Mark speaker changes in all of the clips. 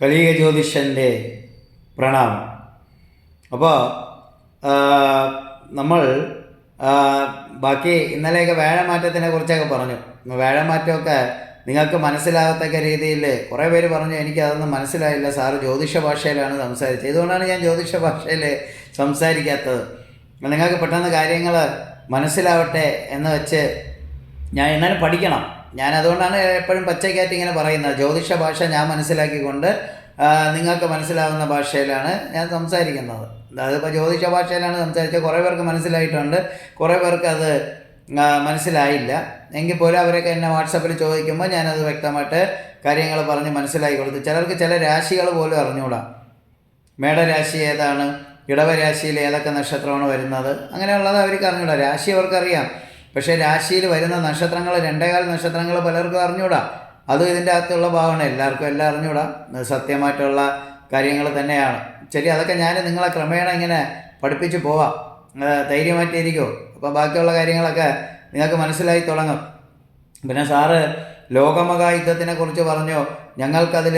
Speaker 1: കലിക ജ്യോതിഷന്റെ പ്രണാമം അപ്പോൾ നമ്മൾ ബാക്കി ഇന്നലെയൊക്കെ വേഴമാറ്റത്തിനെ കുറിച്ചൊക്കെ പറഞ്ഞു. വേഴമാറ്റമൊക്കെ നിങ്ങൾക്ക് മനസ്സിലാകത്തക്ക രീതിയിൽ കുറേ പേര് പറഞ്ഞു എനിക്ക് അതൊന്നും മനസ്സിലായില്ല. സാറ് ജ്യോതിഷ ഭാഷയിലാണ് സംസാരിച്ചത്. ഇതുകൊണ്ടാണ് ഞാൻ ജ്യോതിഷ ഭാഷയിൽ സംസാരിക്കാത്തത്. നിങ്ങൾക്ക് പെട്ടെന്ന് കാര്യങ്ങൾ മനസ്സിലാവട്ടെ എന്ന് വെച്ച് ഞാൻ എന്നാലും പഠിക്കണം? ഞാൻ അതുകൊണ്ടാണ് എപ്പോഴും പച്ചയ്ക്കായിട്ട് ഇങ്ങനെ പറയുന്നത്. ജ്യോതിഷ ഭാഷ ഞാൻ മനസ്സിലാക്കിക്കൊണ്ട് നിങ്ങൾക്ക് മനസ്സിലാവുന്ന ഭാഷയിലാണ് ഞാൻ സംസാരിക്കുന്നത്. അതിപ്പോൾ ജ്യോതിഷ ഭാഷയിലാണ് സംസാരിച്ചത്. കുറേ പേർക്ക് മനസ്സിലായിട്ടുണ്ട്. കുറേ പേർക്ക് അത് മനസ്സിലായില്ല. എങ്കിൽ പോലും അവരൊക്കെ എന്നെ വാട്സപ്പിൽ ചോദിക്കുമ്പോൾ ഞാനത് വ്യക്തമായിട്ട് കാര്യങ്ങൾ പറഞ്ഞ് മനസ്സിലാക്കി കൊടുത്തു. ചിലർക്ക് ചില രാശികൾ പോലും അറിഞ്ഞുകൂടാ മേടരാശി ഏതാണ്? ഇടവരാശിയിൽ ഏതൊക്കെ നക്ഷത്രമാണ് വരുന്നത്? അങ്ങനെയുള്ളത് അവർക്ക് അറിഞ്ഞൂടാ. രാശി അവർക്കറിയാം. പക്ഷേ രാശിയിൽ വരുന്ന നക്ഷത്രങ്ങൾ രണ്ടേകാൽ നക്ഷത്രങ്ങൾ പലർക്കും അറിഞ്ഞൂടാ അതും ഇതിന്റെ അകത്തുള്ള ഭാഗമാണ്. എല്ലാവർക്കും എല്ലാം അറിഞ്ഞൂടാ സത്യമായിട്ടുള്ള കാര്യങ്ങൾ തന്നെയാണ്. ശരി അതൊക്കെ ഞാൻ നിങ്ങളെ ക്രമേണ ഇങ്ങനെ പഠിപ്പിച്ച് പോവാം. ധൈര്യമായിട്ടിരിക്കുമോ അപ്പോൾ ബാക്കിയുള്ള കാര്യങ്ങളൊക്കെ നിങ്ങൾക്ക് മനസ്സിലായി തുടങ്ങും. പിന്നെ സാറ് ലോകമഹായുദ്ധത്തിനെ കുറിച്ച് പറഞ്ഞു ഞങ്ങൾക്കതിൽ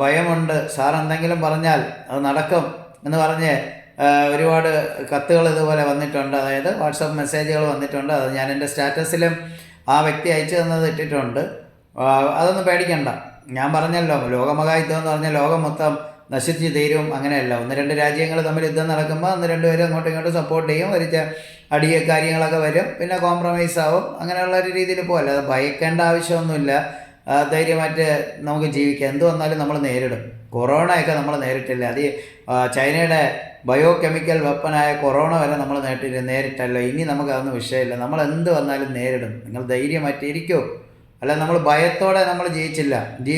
Speaker 1: ഭയമുണ്ട്. സാർ എന്തെങ്കിലും പറഞ്ഞാൽ അത് നടക്കും എന്ന് പറഞ്ഞ് ഒരുപാട് കത്തുകൾ ഇതുപോലെ വന്നിട്ടുണ്ട്. അതായത് വാട്സപ്പ് മെസ്സേജുകൾ വന്നിട്ടുണ്ട്. അത് ഞാൻ എന്റെ സ്റ്റാറ്റസിലും ആ വ്യക്തി അയച്ചു തന്നത് ഇട്ടിട്ടുണ്ട്. അതൊന്നും പേടിക്കണ്ട. ഞാൻ പറഞ്ഞല്ലോ ലോകമഹായുദ്ധം എന്ന് പറഞ്ഞാൽ ലോകം മൊത്തം നശിച്ച് തീരും. അങ്ങനെയല്ല. ഒന്ന് രണ്ട് രാജ്യങ്ങൾ തമ്മിൽ യുദ്ധം നടക്കുമ്പോൾ ഒന്ന് രണ്ടുപേരും അങ്ങോട്ടും ഇങ്ങോട്ടും സപ്പോർട്ട് ചെയ്യും. ഒരു അടിയ കാര്യങ്ങളൊക്കെ വരും. പിന്നെ കോംപ്രമൈസ് ആവും. അങ്ങനെയുള്ള ഒരു രീതിയിൽ പോകല്ല അത് ഭയക്കേണ്ട ആവശ്യമൊന്നുമില്ല. ധൈര്യമായിട്ട് നമുക്ക് ജീവിക്കാം. എന്ത് വന്നാലും നമ്മൾ നേരിടും. കൊറോണയൊക്കെ നമ്മൾ നേരിട്ടില്ല. അത് ചൈനയുടെ ബയോ കെമിക്കൽ വെപ്പനായ കൊറോണ വരെ നമ്മൾ നേരിട്ടില്ല നേരിട്ടല്ലോ. ഇനി നമുക്കതൊന്നും വിഷയമില്ല. നമ്മൾ എന്ത് വന്നാലും നേരിടും. നിങ്ങൾ ധൈര്യമായിട്ടിരിക്കോ അല്ല നമ്മൾ ഭയത്തോടെ നമ്മൾ ജയിച്ചില്ല. ജീ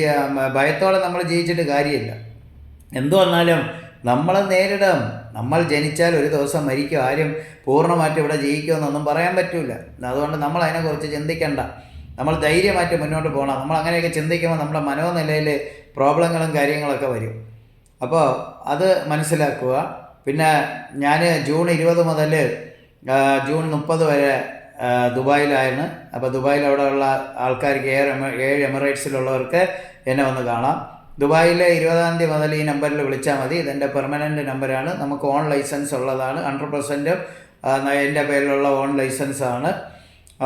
Speaker 1: ഭയത്തോടെ നമ്മൾ ജയിച്ചിട്ട് കാര്യമില്ല. എന്തു വന്നാലും നമ്മൾ നേരിടും. നമ്മൾ ജനിച്ചാൽ ഒരു ദിവസം മരിക്കും. ആരും പൂർണമായിട്ട് ഇവിടെ ജയിക്കുമെന്നൊന്നും പറയാൻ പറ്റില്ല അതുകൊണ്ട് നമ്മൾ അതിനെക്കുറിച്ച് ചിന്തിക്കേണ്ട. നമ്മൾ ധൈര്യമായിട്ട് മുന്നോട്ട് പോകണം. നമ്മൾ അങ്ങനെയൊക്കെ ചിന്തിക്കുമ്പോൾ നമ്മുടെ മനോനിലയിൽ പ്രോബ്ലങ്ങളും കാര്യങ്ങളൊക്കെ വരും. അപ്പോൾ അത് മനസ്സിലാക്കുക. പിന്നെ ഞാൻ ജൂൺ ഇരുപത് മുതൽ ജൂൺ മുപ്പത് വരെ ദുബായിലായിരുന്നു. അപ്പോൾ ദുബായിൽ അവിടെയുള്ള ആൾക്കാർക്ക് എമ ഏഴ് എമിറേറ്റ്സിലുള്ളവർക്ക് എന്നെ വന്ന് കാണാം. ദുബായിലെ ഇരുപതാം തീയതി മുതൽ ഈ നമ്പറിൽ വിളിച്ചാൽ മതി. ഇതെന്റെ പെർമനന്റ് നമ്പറാണ്. നമുക്ക് ഓൺ ലൈസൻസ് ഉള്ളതാണ്. ഹൺഡ്രഡ് പെർസെന്റും എന്റെ പേരിലുള്ള ഓൺ ലൈസൻസ് ആണ്.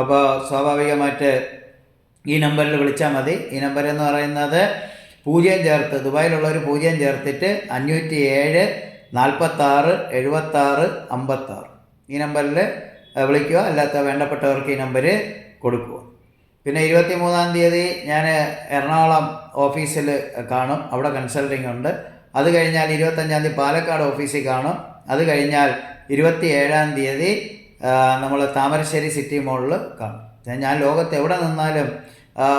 Speaker 1: അപ്പോൾ സ്വാഭാവികമായിട്ട് ഈ നമ്പറിൽ വിളിച്ചാൽ മതി. ഈ നമ്പർ എന്ന് പറയുന്നത് പൂജ്യം ചേർത്ത് ദുബായിലുള്ളവർ പൂജ്യം ചേർത്തിട്ട് അഞ്ഞൂറ്റി ഏഴ് നാൽപ്പത്താറ് എഴുപത്താറ് അമ്പത്താറ്. ഈ നമ്പറിൽ വിളിക്കുക. അല്ലാത്ത വേണ്ടപ്പെട്ടവർക്ക് ഈ നമ്പർ കൊടുക്കുക. പിന്നെ ഇരുപത്തി മൂന്നാം തീയതി ഞാൻ എറണാകുളം ഓഫീസിൽ കാണും. അവിടെ കൺസൾട്ടിംഗ് ഉണ്ട്. അത് കഴിഞ്ഞാൽ ഇരുപത്തഞ്ചാം തീയതി പാലക്കാട് ഓഫീസിൽ കാണും. അത് കഴിഞ്ഞാൽ ഇരുപത്തി ഏഴാം തീയതി നമ്മൾ താമരശ്ശേരി സിറ്റി മോളിൽ കാണും. ഞാൻ- ലോകത്ത് എവിടെ നിന്നാലും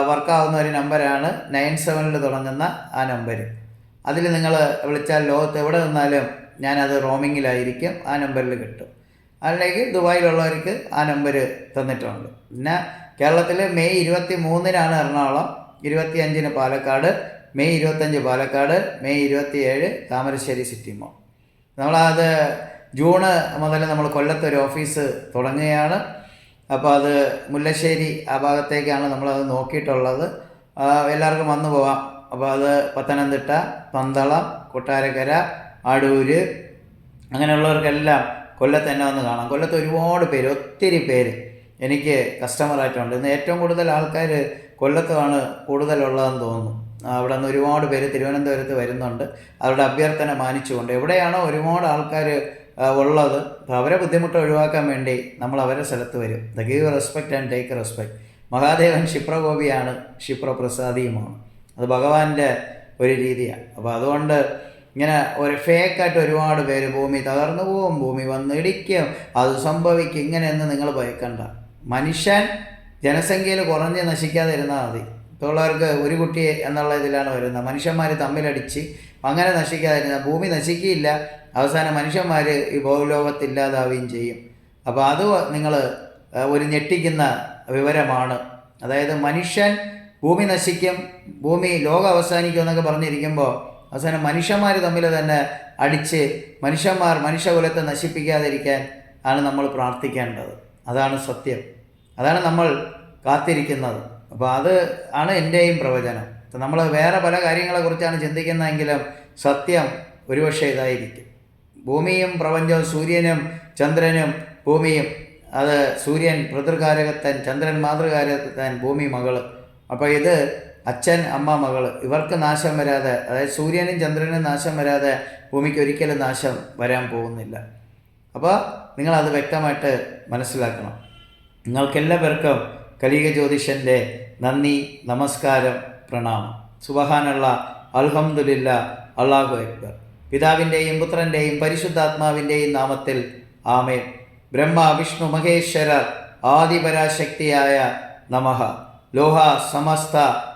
Speaker 1: വർക്കാവുന്ന ഒരു നമ്പരാണ്. നയൻ സെവനിൽ തുടങ്ങുന്ന ആ നമ്പർ അതിൽ നിങ്ങൾ വിളിച്ചാൽ ലോകത്ത് എവിടെ നിന്നാലും ഞാനത് റോമിങ്ങിലായിരിക്കും ആ നമ്പറിൽ കിട്ടും. അല്ലെങ്കിൽ ദുബായിലുള്ളവർക്ക് ആ നമ്പർ തന്നിട്ടുണ്ട്. പിന്നെ കേരളത്തിൽ മെയ് ഇരുപത്തി മൂന്നിനാണ് എറണാകുളം ഇരുപത്തി അഞ്ചിന് പാലക്കാട് മെയ് ഇരുപത്തഞ്ച് പാലക്കാട് മെയ് ഇരുപത്തി ഏഴ് താമരശ്ശേരി സിറ്റി മോൾ. നമ്മളത് ജൂണ് മുതൽ നമ്മൾ കൊല്ലത്ത് ഒരു ഓഫീസ് തുടങ്ങുകയാണ്. അപ്പോൾ അത് മുല്ലശ്ശേരി ആ ഭാഗത്തേക്കാണ് നമ്മളത് നോക്കിയിട്ടുള്ളത്. എല്ലാവർക്കും വന്നു പോവാം. അപ്പോൾ അത് പത്തനംതിട്ട പന്തളം കൊട്ടാരക്കര അടൂര് അങ്ങനെയുള്ളവർക്കെല്ലാം കൊല്ലത്ത് തന്നെ വന്ന് കാണാം. കൊല്ലത്ത് ഒരുപാട് പേര് ഒത്തിരി പേര് എനിക്ക് കസ്റ്റമറായിട്ടുണ്ട് ഇന്ന് ഏറ്റവും കൂടുതൽ ആൾക്കാർ കൊല്ലത്താണ് കൂടുതലുള്ളതെന്ന് തോന്നുന്നു. അവിടെ നിന്ന് ഒരുപാട് പേര് തിരുവനന്തപുരത്ത് വരുന്നുണ്ട്. അവരുടെ അഭ്യർത്ഥന മാനിച്ചുകൊണ്ട് എവിടെയാണോ ഒരുപാട് ആൾക്കാർ ഉള്ളത്. അപ്പോൾ അവരെ ബുദ്ധിമുട്ട് ഒഴിവാക്കാൻ വേണ്ടി നമ്മൾ അവരെ സ്ഥലത്ത് വരും. The give respect and take respect Mahadevan ക്ഷിപ്രഗോപിയാണ് ക്ഷിപ്രപ്രസാദിയുമാണ്. അത് ഭഗവാന്റെ ഒരു രീതിയാണ്. അപ്പോൾ അതുകൊണ്ട് ഇങ്ങനെ ഒരു ഫേക്കായിട്ട് ഒരുപാട് പേര് ഭൂമി തകർന്നു പോവും ഭൂമി വന്ന് ഇടിക്കും അത് സംഭവിക്കും. ഇങ്ങനെയൊന്നും നിങ്ങൾ ഭയക്കണ്ട. മനുഷ്യൻ ജനസംഖ്യയിൽ കുറഞ്ഞ് നശിക്കാതിരുന്നാൽ മതി. ഇപ്പോഴുള്ളവർക്ക് ഒരു കുട്ടി എന്നുള്ള ഇതിലാണ് വരുന്നത്. മനുഷ്യന്മാർ തമ്മിലടിച്ച് അങ്ങനെ നശിക്കാതിരുന്ന ഭൂമി നശിക്കില്ല അവസാനം മനുഷ്യന്മാർ ഈ ഭൗലോകത്തില്ലാതാവുകയും ചെയ്യും. അപ്പോൾ അത് നിങ്ങൾ ഒരു ഞെട്ടിക്കുന്ന വിവരമാണ്. അതായത് മനുഷ്യൻ ഭൂമി നശിക്കും ഭൂമി ലോകം അവസാനിക്കും എന്നൊക്കെ പറഞ്ഞിരിക്കുമ്പോൾ അവസാനം മനുഷ്യന്മാർ തമ്മിൽ തന്നെ അടിച്ച് മനുഷ്യന്മാർ മനുഷ്യകുലത്തെ നശിപ്പിക്കാതിരിക്കാൻ ആണ് നമ്മൾ പ്രാർത്ഥിക്കേണ്ടത്. അതാണ് സത്യം. അതാണ് നമ്മൾ കാത്തിരിക്കുന്നത്. അപ്പോൾ അത് ആണ് എന്റെയും പ്രവചനം. നമ്മൾ വേറെ പല കാര്യങ്ങളെക്കുറിച്ചാണ് ചിന്തിക്കുന്നതെങ്കിലും സത്യം ഒരുപക്ഷെ ഇതായിരിക്കും. ഭൂമിയും പ്രപഞ്ചവും സൂര്യനും ചന്ദ്രനും ഭൂമിയും അത് സൂര്യൻ പിതൃകാരകത്തൻ ചന്ദ്രൻ മാതൃകാരകത്തൻ ഭൂമി മകൾ അപ്പോൾ ഇത് അച്ഛൻ അമ്മ മകൾ ഇവർക്ക് നാശം വരാതെ അതായത് സൂര്യനും ചന്ദ്രനും നാശം വരാതെ ഭൂമിക്ക് ഒരിക്കലും നാശം വരാൻ പോകുന്നില്ല. അപ്പോൾ നിങ്ങളത് വ്യക്തമായിട്ട് മനസ്സിലാക്കണം. നിങ്ങൾക്കെല്ലാവർക്കും കലിക ജ്യോതിഷന്റെ നന്ദി നമസ്കാരം പ്രണാമം. സുബഹാനുള്ള അൽഹമുല്ല അള്ളാഹു അക്ബർ. പിതാവിന്റെയും പുത്രന്റെയും പരിശുദ്ധാത്മാവിന്റെയും നാമത്തിൽ ആമേ ബ്രഹ്മ വിഷ്ണു മഹേശ്വര ആദിപരാശക്തിയായ നമഹ. ലോഹ സമസ്ത